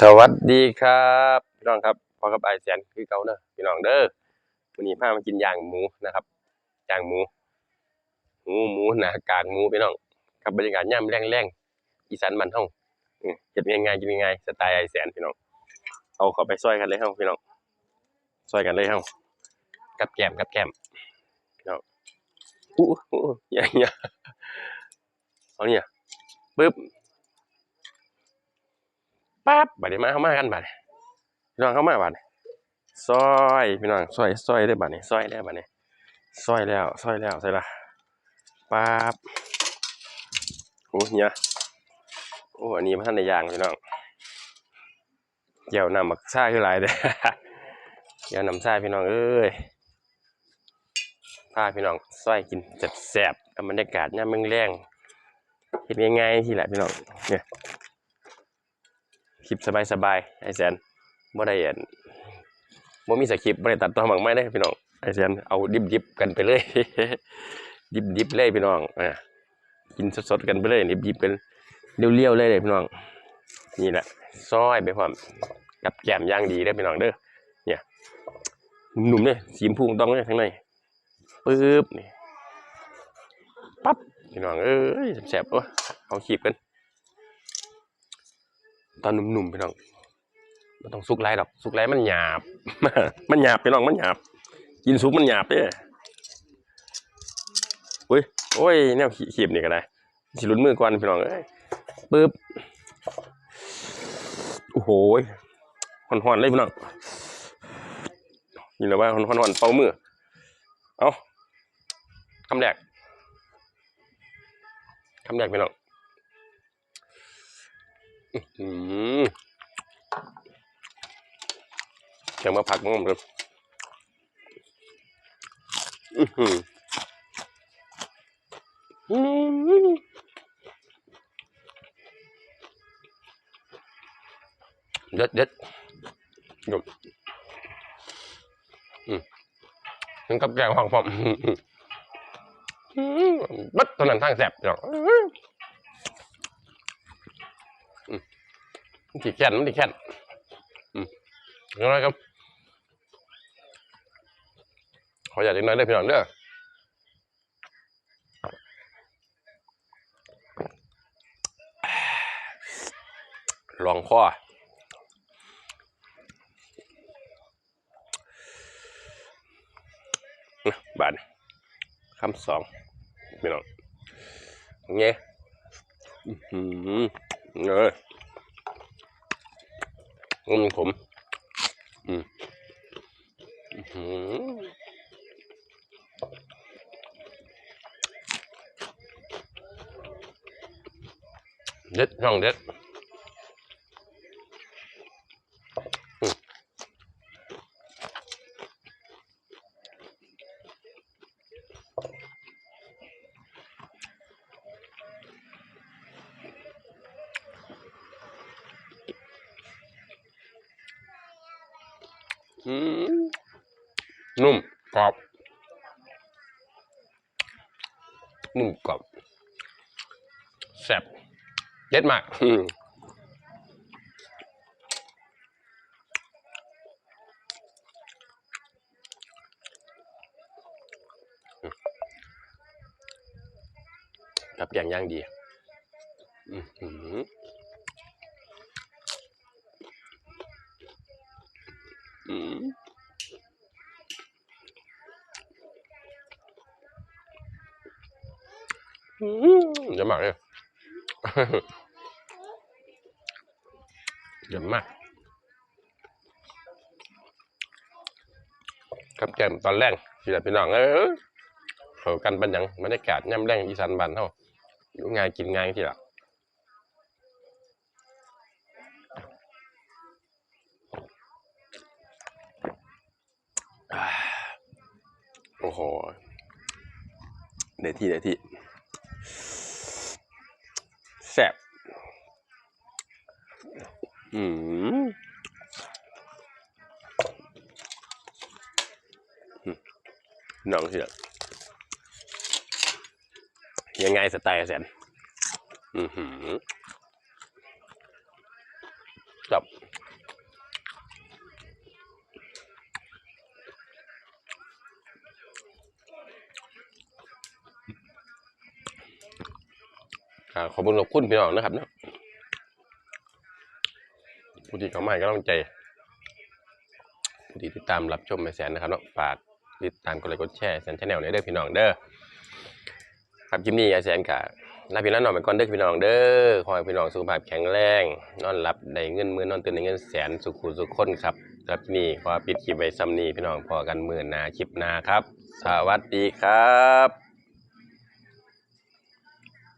สวัสดีครับพี่น้องครับพอกับไอแสนคือเกาเนอะพี่น้องเด้อวันนี้พามากินย่างหมูนะครับย่างหมูหมูหมูหนากากหมูพี่น้องกับบรรยากาศย่ำแรงๆอีสานบ้านเฮาอืมเก็บง่ายๆกินง่ายสไตล์ไอแสนพี่น้องเอาเข้าไปซอยกันเลยเฮาพี่น้องซอยกันเลยเฮากับแก้มกับแก้มพี่น้องอู้อู้อย่าอย่าเอาเนี่ยปึ๊บ ปั๊บบัดนี้มาเข้ามากันบัดนี้พี่น้องเข้ามาบัดนี้ซอยพี่น้องซอยซอยได้บัดนี้ซอยได้บัดนี้ซอยแล้วซอยแล้วใส่ละปั๊บโอ้เฮียโอ้อันนี้มันท่านในยางพี่น้องเกี่ยวนำมักซ่าคือหลยเด้อเกี่ยวนำซ่าพี่น้องเอ้ยพาพี่น้องซอยกินแซ่บๆกับบรรยากาศย่ามเมืองแรงเฮ็ดง่ายๆที่แหละพี่น้องเนี่ย คลิปสบายๆไอแซนบ่ได้อันบ่มีสคริปต์บ่ได้ตัดต่อหมักไม่ได้พี่น้องไอแซนเอาดิบๆกันไปเลย ดิบๆเลยพี่น้องอ่ากินสดๆกันไปเลยดิบๆกันเรียวๆเลยเลยพี่น้อง นี่แหละซอยไปพร้อมกับแกมย่างดีเด้พี่น้องเด้อเนี่ยหนุ่มๆเนี่ยสีมพูงต้องเลยข้างในปึ๊บนี่ปั๊บพี่น้องเอ้ยแซ่บๆโอ้เอาขีบกัน ตอนหนุ่มๆพี่น้องมันต้องสุกไรดอก สุกไรมันหยาบ มันหยาบพี่น้องมันหยาบ กินสุกมันหยาบเด้อุ้ยโอ้ยแนวขีขีบนี่ก็ได้สิลุ้นมือก่อนพี่น้องเอ้ยปึ๊บโอ้โหหอนๆเลยพี่น้องนี่แหละว่าหอนๆเป่ามือเอาคำแรกคำแรกพี่น้อง เดี๋ยวมาผักมั่งเลยอื้อหืออืมเด็ดเด็ดหยุดถึงกับแกงห้องผมอืมบัดตอนนั้นทางแสบเนาะ มันถีแค่นมันถีแค่นอืมยังไงครับขออยากจะน้อยได้พี่น้องเด้อลองข้นะบาทคำสองพี่น้องเงี้ยอือหือ เอออืมผมอืมอืมเด็ดน้องเด็ด นุ่มกรอบ นุ่มกรอบแซ่บเด็ดมากกับอย่างย่างดี อือ ออืมอืมเยอะมากเลยเยอะมากครับแกมตอนแรกสิแต่พี่น้องเออเขากันเป็นหยังบรรยากาศย่ำแรงอีสานบ้านเฮาอยู่งายกินงายทีละ โอ้โหเดยวที่เดยวที่แซ่บอืมอืมน้องเสือยังไงสไตล์แสนอือหือ อ่า ขอบคุณขอบคุณพี่น้องนะครับเนาะผู้ที่เข้ามาให้ก็ต้องใจผู้ที่ติดตามรับชมแม่แสนนะครับเนาะฝากติดตามกดไลค์กดแชร์แสนชาแนลเด้อพี่น้องเด้อครับคลิปนี้ไอแสนกะลาพี่น้องนอนไปก่อนเด้อพี่น้องเด้อขอให้พี่น้องสุขภาพแข็งแรงนอนหลับได้เงินมื่นอนตื่นได้เงินแสนสุขุสุขคนครับครับนี้ขอปิดคลิปไว้ซ้ำนี้พี่น้องพอกันหมื่นนาคลิปนาครับ สวัสดีครับ